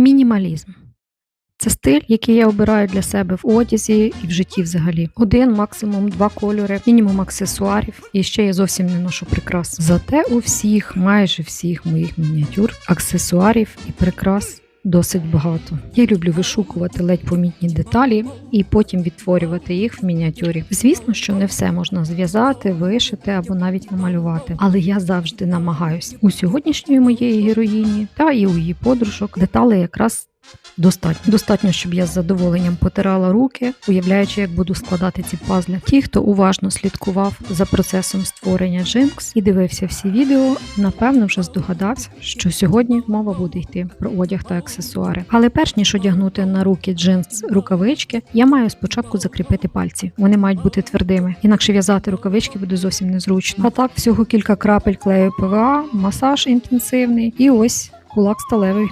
Мінімалізм. Це стиль, який я обираю для себе в одязі і в житті взагалі. Один, максимум два кольори, мінімум аксесуарів, і ще я зовсім не ношу прикрас. Зате у всіх, майже всіх моїх мініатюр, аксесуарів і прикрас. Досить багато. Я люблю вишукувати ледь помітні деталі і потім відтворювати їх в мініатюрі. Звісно, що не все можна зв'язати, вишити або навіть намалювати, але я завжди намагаюсь у сьогоднішньої моєї героїні та і у її подружок детали якраз Достатньо. Достатньо, щоб я з задоволенням потирала руки, уявляючи, як буду складати ці пазли. Ті, хто уважно слідкував за процесом створення Jinx і дивився всі відео, напевно вже здогадався, що сьогодні мова буде йти про одяг та аксесуари. Але перш ніж одягнути на руки джинс рукавички, я маю спочатку закріпити пальці. Вони мають бути твердими, інакше в'язати рукавички буде зовсім незручно. А так, всього кілька крапель клею ПВА, масаж інтенсивний і ось кулак сталевий.